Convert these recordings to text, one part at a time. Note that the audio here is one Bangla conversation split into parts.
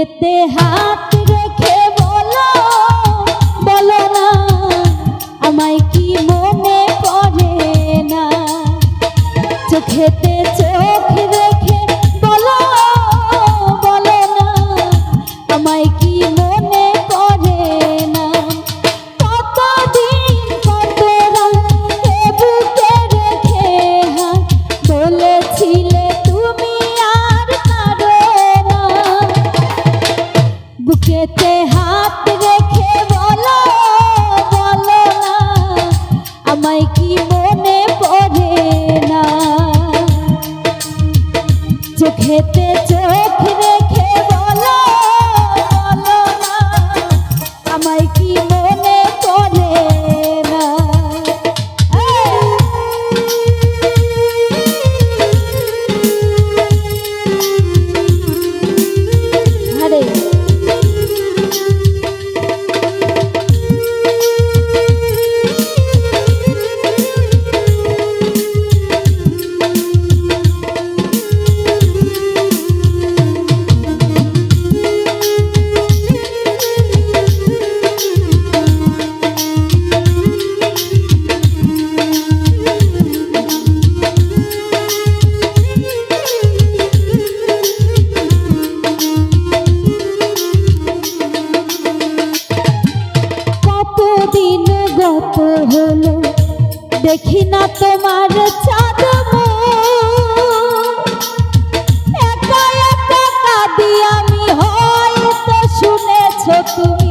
হাতেতে হাত দেখি না তোমার চাঁদ একা একা কাঁদি আমি হয়তো শুনেছ তুমি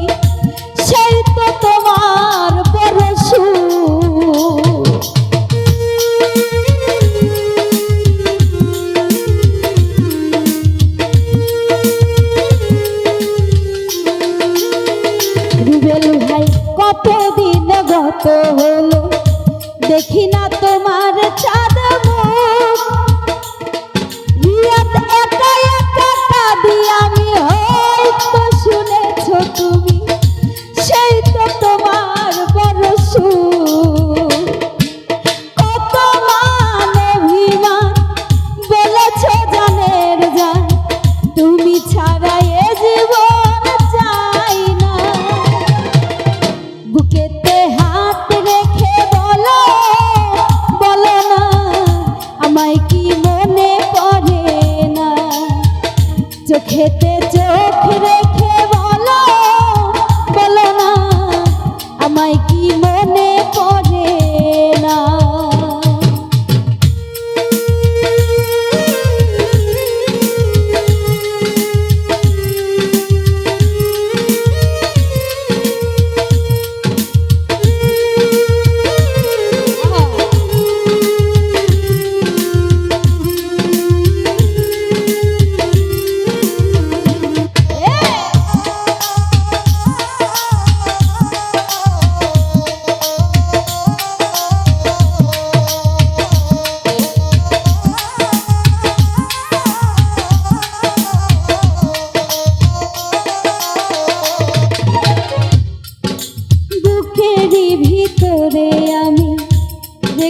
দেখি না তো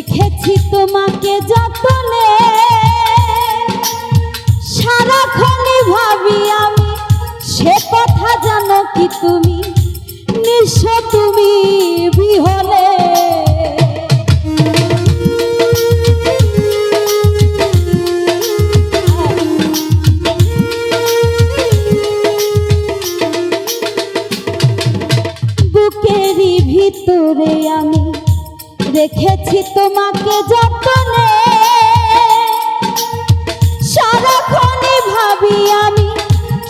দেখেছি তোমাকে যতনে। সারাক্ষণে ভাবি আমি সে কথা জানো কি তুমি? নিঃস্ব তুমি বিহলে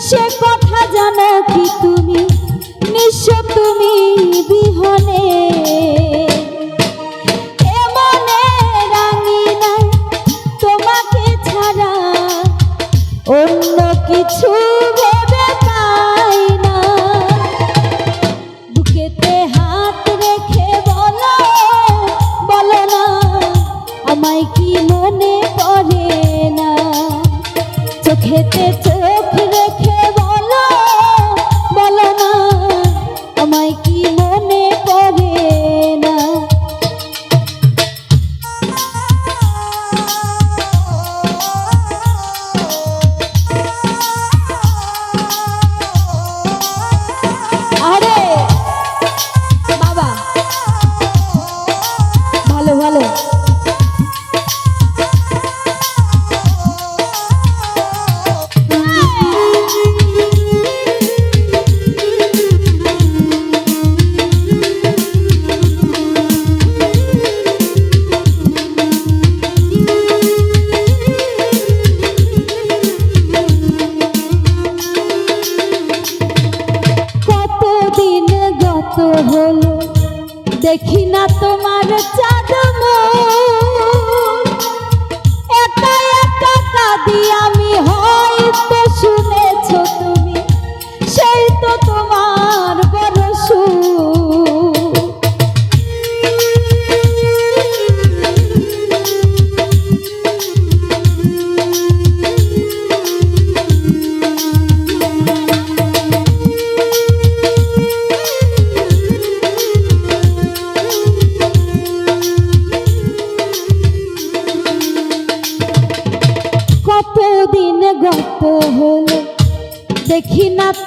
সে কথা জানা কি হলো দেখি না তোমার চাদম। একা একা কাঁদি আমি হয়তো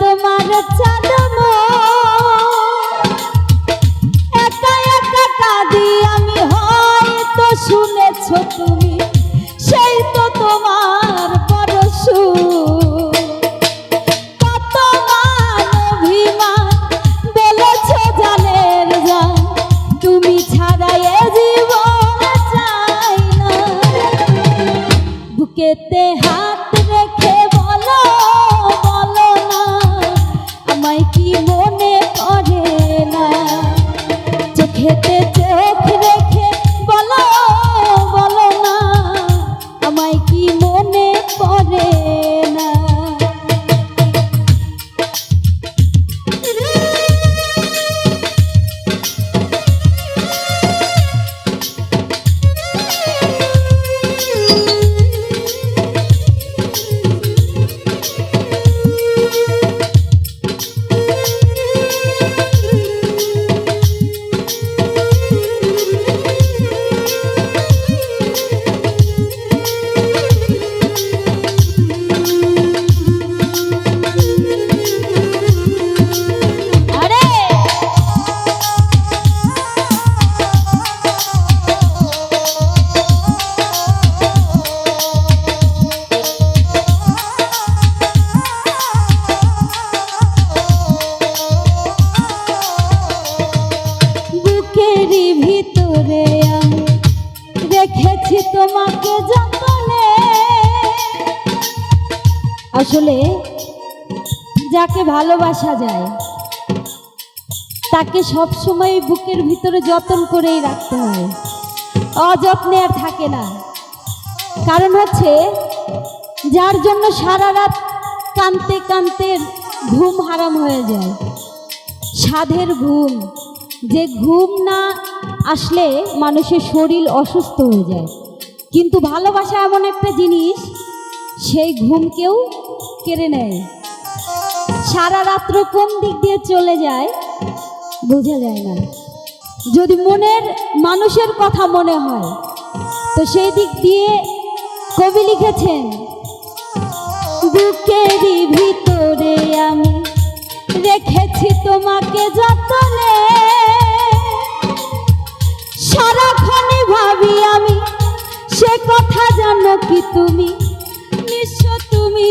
তোমার চাঁদ একা একা কাঁদি আমি, হয়তো শুনেছ তুমি, সেই তো তোমার সুখ। কত মান অভিমান বলেছ জানের জান তুমি ছাড়া এ জীবন চাই না বুকেতে হাত পড়ে আসলে যাকে ভালোবাসা যায়, তাকে সব সময় বুকের ভিতরে যতন করেই রাখতে হয়। অযত্নে আর থাকে না। কারণ হচ্ছে, যার জন্য সারা রাত কানতে কানতে ঘুম হারাম হয়ে যায়। সাধের ঘুম, যে ঘুম না আসলে মানুষের শরীর অসুস্থ হয়ে যায়। কিন্তু ভালোবাসা এমন একটা জিনিস, সেই ঘুমকেও কেড়ে নেয়। সারা রাত্র কোন দিক দিয়ে চলে যায়, বোঝা যায় না। যদি মনের মানুষের কথা মনে হয়, তো সেই দিক দিয়ে কবি লিখেছেন বুকেরই ভিতরে আমি রেখেছি তোমাকে যতনে। সারাক্ষণই ভাবি আমি সে কথা জানো কি তুমি নিশ্চ তুমি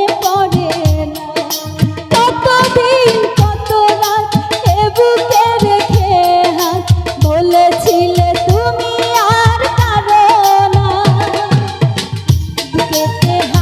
বুকেতে